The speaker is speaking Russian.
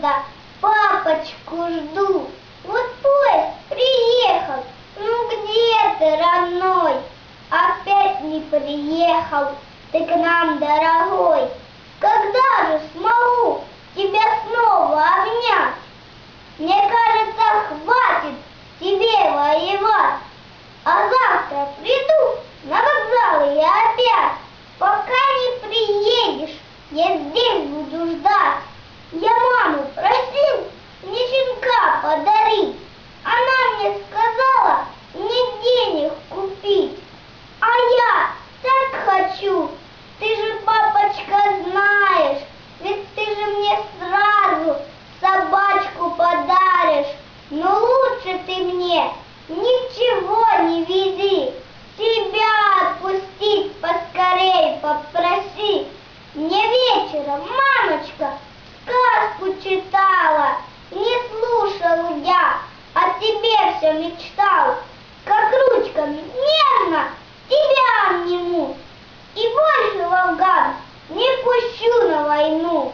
всегда. Папочку жду. Вот поезд приехал. Ну где ты, родной? Опять не приехал ты к нам, дорогой. Когда же смогу тебя снова обнять? Мне кажется, хватит тебе воевать. А завтра приду на вокзал я опять. Пока не приедешь, я здесь буду ждать. Я маму просил мне щенка подарить. Она мне сказала мне денег купить. А я так хочу. Ты же, папочка, знаешь, ведь ты же мне сразу собачку подаришь. Но лучше ты мне ничего не вези. Тебя отпустить поскорей попроси. Мне вечером мамочка читала, не слушал я, о тебе все мечтал, как ручками нервно тебя обниму, и больше, Волган, не пущу на войну.